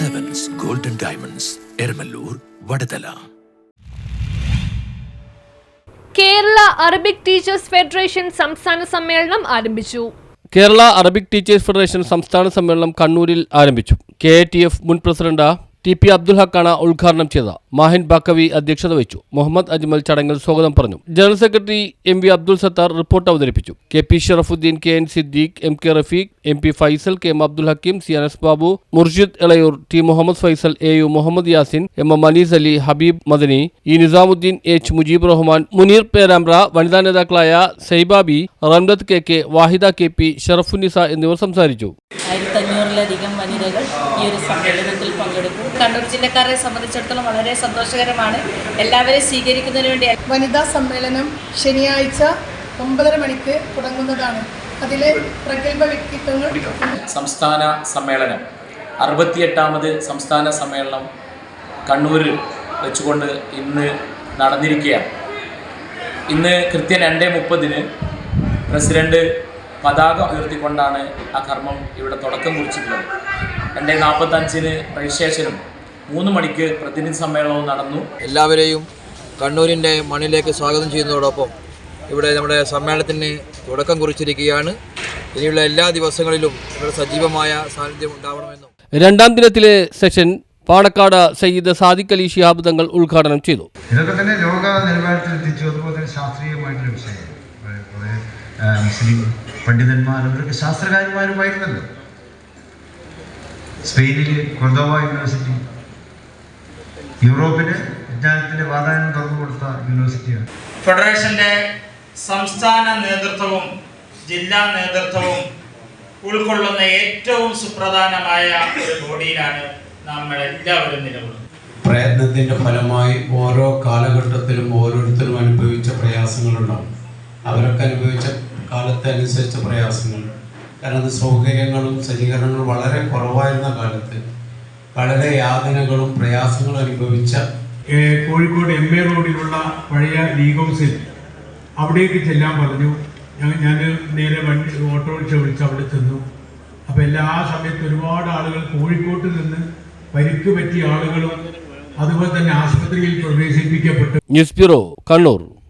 Golden diamonds Eramalloor Vadathala Kerala Arabic teachers federation സംസ്ഥാന സമ്മേളനം ആരംഭിച്ചു. കേരള അറബിക് ടീച്ചേഴ്സ് ഫെഡറേഷൻ സംസ്ഥാന സമ്മേളനം കണ്ണൂരിൽ ആരംഭിച്ചു. കെ ടി എഫ് മുൻ പ്രസിഡന്റ് ടി പി അബ്ദുൽ ഹക്കാണ് ഉദ്ഘാടനം ചെയ്തത്. മാഹിൻ ബാക്കവി അധ്യക്ഷത വഹിച്ചു. മുഹമ്മദ് അജ്മൽ ചടങ്ങിൽ സ്വാഗതം പറഞ്ഞു. General secretary M V Abdul Sathar report അവതരിപ്പിച്ചു. K P Sharafudheen K N Siddique M K Rafeeq M P Faisal K M Abdul Hakeem C Anas Babu Murjid Elayur T Muhammad Faisal A U Muhammad Yasin M M Anees Ali Habeeb Madani E Nizamudheen H Mujeeb Rahman Muneer Perambra വനിതാ നേതാക്കളായ Saibabi Ramdath K K Vahida K P Sharafunnisa എന്നിവർ സംസാരിച്ചു. ആയിരത്തഞ്ഞൂറിലധികം വനിതകൾ ഈ ഒരു സമ്മേളനത്തിൽ പങ്കെടുക്കും. കണ്ണൂർ ജില്ലക്കാരെ സംബന്ധിച്ചിടത്തോളം വളരെ സന്തോഷകരമാണ്. എല്ലാവരെയും സ്വീകരിക്കുന്നതിന് വേണ്ടി വനിതാ സമ്മേളനം ശനിയാഴ്ച ഒമ്പതര മണിക്ക് തുടങ്ങുന്നതാണ്. അതിലെ പ്രഗത്ഭ വ്യക്തിത്വങ്ങൾ സംസ്ഥാന സമ്മേളനം. അറുപത്തിയെട്ടാമത് സംസ്ഥാന സമ്മേളനം കണ്ണൂരിൽ വെച്ചുകൊണ്ട് ഇന്ന് നടന്നിരിക്കുകയാണ്. ഇന്ന് കൃത്യം രണ്ട് മുപ്പതിന് പ്രസിഡന്റ് പതാക ഉയർത്തിക്കൊണ്ടാണ് ആ കർമ്മം ഇവിടെ തുടക്കം കുറിച്ചിട്ടുള്ളത്. രണ്ട് നാൽപ്പത്തഞ്ചിന് രജിസ്ട്രേഷനും മൂന്ന് മണിക്ക് പ്രതിനിധി സമ്മേളനവും നടന്നു. എല്ലാവരെയും കണ്ണൂരിന്റെ മണ്ണിലേക്ക് സ്വാഗതം ചെയ്യുന്നതോടൊപ്പം ഇവിടെ നമ്മുടെ സമ്മേളനത്തിന് തുടക്കം കുറിച്ചിരിക്കുകയാണ്. ഇനിയുള്ള എല്ലാ ദിവസങ്ങളിലും ഇവിടെ സജീവമായ സാന്നിധ്യം ഉണ്ടാവണമെന്നും. രണ്ടാം ദിനത്തിലെ സെഷൻ പാണക്കാട് സയ്യിദ് സാദിഖ് അലി ശിഹാബ് തങ്ങൾ ഉദ്ഘാടനം ചെയ്തു. ഇതൊക്കെ തന്നെ ലോക നിലവാരത്തിൽ എത്തിച്ചു അതുപോലെ തന്നെ ശാസ്ത്രീയമായിട്ടുള്ള വിഷയം. മുസ്ലിം പണ്ഡിതന്മാരും അവരൊക്കെ ശാസ്ത്രകാരന്മാരുമായിരുന്നല്ലോ. സ്പെയിനിലെ കൊർദോവ യൂണിവേഴ്സിറ്റി. യൂറോപ്പിന് വിജ്ഞാനത്തിന്റെ വാതായനം തുറന്നു കൊടുത്ത യൂണിവേഴ്സിറ്റിയാണ്. ഫെഡറേഷന്റെ സംസ്ഥാന നേതൃത്വവും ജില്ലാ നേതൃത്വവും ഉൾക്കൊള്ളുന്ന ഏറ്റവും സുപ്രധാനമായ ഒരു ബോഡിയിലാണ് നമ്മൾ എല്ലാവരും നിലകൊള്ളുന്നത്. പ്രയത്നത്തിന്റെ ഫലമായി ഓരോ കാലഘട്ടത്തിലും ഓരോരുത്തരും അനുഭവിച്ച പ്രയാസങ്ങളുണ്ടാവും. അവരൊക്കെ അനുഭവിച്ച കാലത്തനുസരിച്ച പ്രയാസങ്ങൾ. കാരണം അത് സൗകര്യങ്ങളും സജ്ജീകരണങ്ങളും വളരെ കുറവായിരുന്ന കാലത്ത്. വളരെ യാതനകളും പ്രയാസങ്ങളും അനുഭവിച്ച കോഴിക്കോട് എം എ റോഡിലുള്ള പഴയ ലീഗ് ഹൗസിൽ അവിടേക്ക് ചെല്ലാൻ പറഞ്ഞു. ഞാൻ ഞാൻ നേരെ വണ്ടി ഓട്ടോറിക്ഷ വിളിച്ച് അവിടെ ചെന്നു. അപ്പോൾ എല്ലാ സമയത്ത് ഒരുപാട് ആളുകൾ കോഴിക്കോട്ട് നിന്ന് പരിക്ക് പറ്റിയ ആളുകളും അതുപോലെ തന്നെ ആശുപത്രിയിൽ പ്രവേശിപ്പിക്കപ്പെട്ടു. News bureau Kannur.